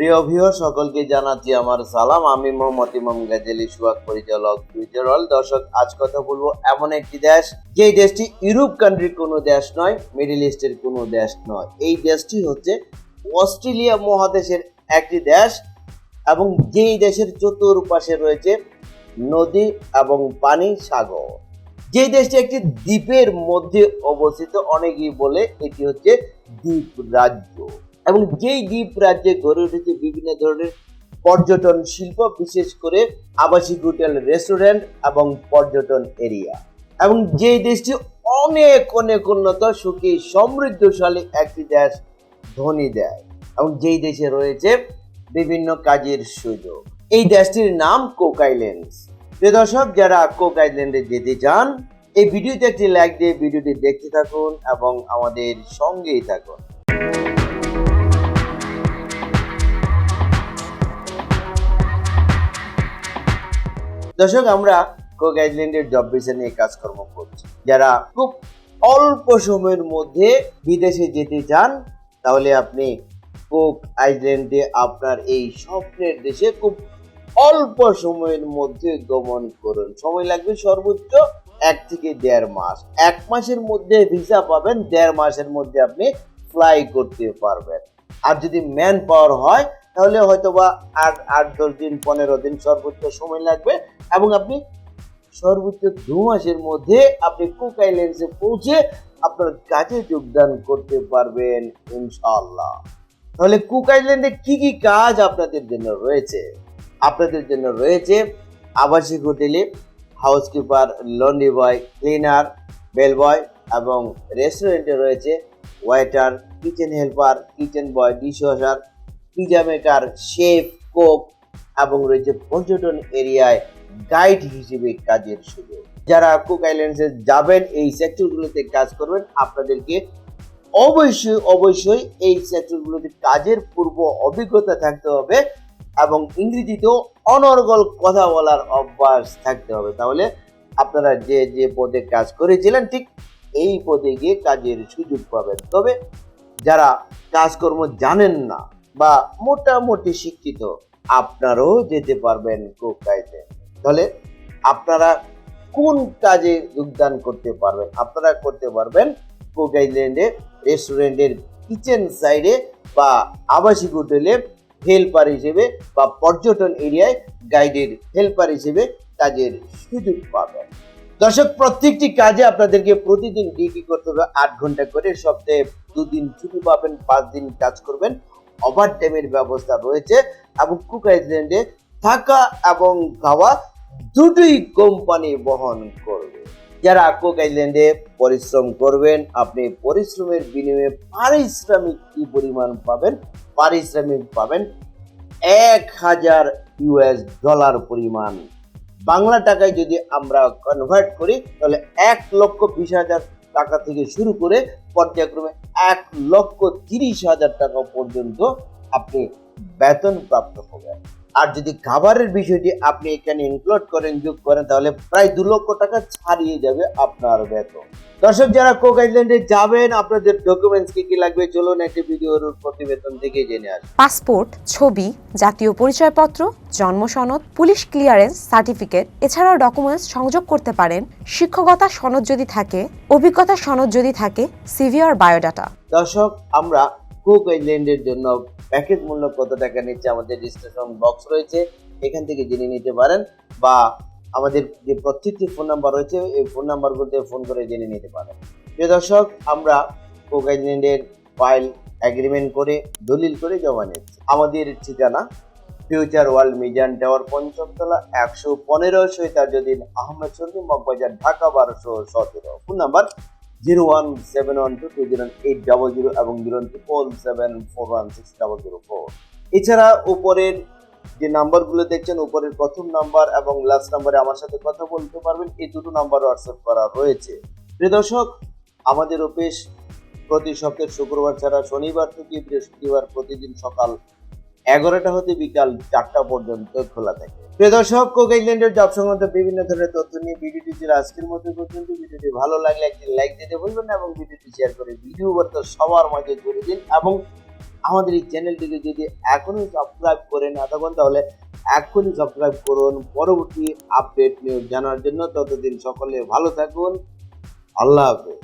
প্রিয় ভিউ সকলকে জানাচ্ছি আমার সালাম। আমি মোহাম্মদ ইমাম গাজেলি সুয়াক পরিচালক ওয়ার্ল্ড দর্শক, আজ কথা বলব এমন একটি দেশ যে দেশটি ইউরোপ কান্ট্রির কোনো দেশ নয় মিডিল ইস্টের কোনো দেশ নয়। এই দেশটি হচ্ছে অস্ট্রেলিয়া মহাদেশের একটি দেশ এবং যেই দেশের চতুর্পাশে রয়েছে নদী এবং পানি সাগর। যে দেশটি একটি দ্বীপের মধ্যে অবস্থিত, অনেকেই বলে এটি হচ্ছে দ্বীপ রাজ্য। এবং যেই দ্বীপ রাজ্যে গড়ে উঠেছে বিভিন্ন ধরনের পর্যটন শিল্প, বিশেষ করে আবাসিক হোটেল, রেস্টুরেন্ট এবং পর্যটন এরিয়া। এবং যেই দেশটি অনেক অনেক উন্নত, সুখী, সমৃদ্ধশালী একটি দেশ ধনী দেশ। এবং যেই দেশে রয়েছে বিভিন্ন কাজের সুযোগ। এই দেশটির নাম কোক আইল্যান্ডস। প্রিয় দর্শক, যারা কোক আইল্যান্ডে যেতে চান, এই ভিডিওতে একটি লাইক দিয়ে ভিডিওটি দেখতে থাকুন এবং আমাদের সঙ্গেই থাকুন। দর্শক, আমরা কোক আইল্যান্ডের জব ভিসা নিয়ে কাজকর্ম করছি। যারা খুব অল্প সময়ের মধ্যে বিদেশে যেতে চান, তাহলে আপনি কোক আইল্যান্ডে আপনার এই স্বপ্নের দেশে খুব অল্প সময়ের মধ্যে গমন করুন। সময় লাগবে সর্বোচ্চ এক থেকে দেড় মাস। এক মাসের মধ্যে ভিসা পাবেন, দেড় মাসের মধ্যে আপনি ফ্লাই করতে পারবেন। আর যদি ম্যান পাওয়ার হয় তাহলে হয়তোবা আট আট, দশ দিন, পনেরো দিন সর্বোচ্চ সময় লাগবে এবং আপনি সর্বোচ্চ দু মাসের মধ্যে আপনি কুক আইল্যান্ডসে পৌঁছে আপনার কাজে যোগদান করতে পারবেন, ইনশাআল্লাহ। তাহলে কুক আইল্যান্ডে কি কি কাজ আপনাদের জন্য রয়েছে? আপনাদের জন্য রয়েছে আবাসিক হোটেলে housekeeper, laundry boy, cleaner, bell boy এবং রেস্টুরেন্টে রয়েছে waiter, kitchen helper, kitchen boy dish washer pizza maker chef, cook এবং রয়েছে পর্যটন এরিয়ায় গাইড হিসেবে কাজের সুযোগ। যারা কুক আইল্যান্ডসে যাবেন, এই সেক্টরগুলোতে কাজ করবেন, আপনাদেরকে অবশ্যই অবশ্যই এই সেক্টরগুলোতে কাজের পূর্ব অভিজ্ঞতা থাকতে হবে এবং ইংরেজিতেও অনর্গল কথা বলার অভ্যাস থাকতে হবে। তাহলে আপনারা যে যে পদে কাজ করেছিলেন, ঠিক এই পদে গিয়ে কাজের সুযোগ পাবেন। তবে যারা কাজকর্ম জানেন না বা মোটামুটি শিক্ষিত, আপনারাও যেতে পারবেন কোকাইতে তাহলে আপনারা কোন কাজে যোগদান করতে পারবেন? আপনারা করতে পারবেন কোক আইল্যান্ডে, রেস্টুরেন্টের কিচেন সাইডে বা আবাসিক হোটেলে হেল্পার হিসেবে বা পর্যটন এরিয়ায় গাইডের হেল্পার হিসেবে কাজের সুযোগ পাবেন। দর্শক, প্রত্যেকটি কাজে আপনাদেরকে প্রতিদিন ডিউটি করতে হবে। আট ঘণ্টা করে সপ্তাহে দুদিন ছুটি পাবেন, পাঁচ দিন কাজ করবেন। ওভার টাইমের ব্যবস্থা রয়েছে এবং কুক আইল্যান্ডে থাকা এবং খাওয়া দুটোই কোম্পানি বহন করবে। যারা কুক আইল্যান্ডে পরিশ্রম করবেন, আপনি পরিশ্রমের বিনিময়ে পারিশ্রমিক কি পরিমাণ পাবেন? পারিশ্রমিক পাবেন এক হাজার ইউএস ডলার পরিমাণ। বাংলা টাকায় যদি আমরা কনভার্ট করি, তাহলে এক লক্ষ বিশ হাজার টাকা থেকে শুরু করে পর্যায়ক্রমে এক লক্ষ তিরিশ হাজার টাকা পর্যন্ত আপনি বেতন প্রাপ্ত হবেন। আর যদি খাবারের বিষয়টি আপনি এখানে ইনক্লুড করেন যোগ করেন তাহলে প্রায় দু লক্ষ টাকা ছাড়িয়ে যাবে আপনার বেতন। দর্শক যারা কোক আইল্যান্ডে যাবেন আপনাদের ডকুমেন্টস কি কি লাগবে? চলুন একটি ভিডিওর প্রতিবেদন থেকে জেনে আসি। পাসপোর্ট ছবি জাতীয় পরিচয়পত্র জন্ম সনদ পুলিশ ক্লিয়ারেন্স সার্টিফিকেট এছাড়াও ডকুমেন্টস সংযোগ করতে পারেন। শিক্ষকতা সনদ যদি থাকে অভিজ্ঞতা সনদ যদি থাকে সিভি আর বায়োডাটা দর্শক আমরা কুক আইল্যান্ডের জন্য প্যাকেজ মূল্য কত টাকা নিচ্ছে আমাদের রেজিস্ট্রেশন বক্স রয়েছে। এখান থেকে জেনে নিতে পারেন বা আমাদের যে প্রত্যেকটি ফোন নাম্বার রয়েছে, এই ফোন নাম্বারগুলোতে ফোন করে জেনে নিতে পারেন। প্রিয় দর্শক, আমরা কুক আইল্যান্ডের ফাইল অ্যাগ্রিমেন্ট করে, দলিল করে জমা নিচ্ছি। আমাদের ঠিকানা ফিউচার ওয়ার্ল্ড মিজান টাওয়ার পঞ্চমতলা, একশো পনেরো সৈতাজুদ্দিন আহমেদ সর্দি মগবাজার, ঢাকা, বারোশো সতেরো। Phone number zero one seven one two two zero eight double zero এবং zero triple seven four one six double zero four. এছাড়া উপরের যে নাম্বারগুলো দেখছেন, উপরের প্রথম নাম্বার এবং লাস্ট নাম্বারে আমার সাথে কথা বলতে পারবেন। এই দুটো নাম্বার হোয়াটসঅ্যাপ করা রয়েছে। প্রিয় দর্শক, আমাদের অফিস প্রতি সপ্তাহের শুক্রবার ছাড়া শনিবার থেকে বৃহস্পতিবার প্রতিদিন সকাল এগারোটা হতে বিকাল চারটা পর্যন্ত খোলা থাকে। প্রিয় দর্শক কোক ইংল্যান্ডের জব সংক্রান্ত বিভিন্ন ধরনের তথ্য নিয়ে ভিডিওটি ছিল আজকের মতো পর্যন্ত। ভিডিওটি ভালো লাগলে একটি লাইক দিতে ভুলবেন না এবং ভিডিওটি শেয়ার করে ভিডিও বার্তা সবার মাঝে জুড়ে দিন এবং আমাদের এই চ্যানেলটিকে যদি এখনই সাবস্ক্রাইব করে না থাকেন, তাহলে এখনই সাবস্ক্রাইব করুন। পরবর্তী আপডেট নিউজ জানার জন্য ততদিন সকলে ভালো থাকুন। আল্লাহ হাফেজ।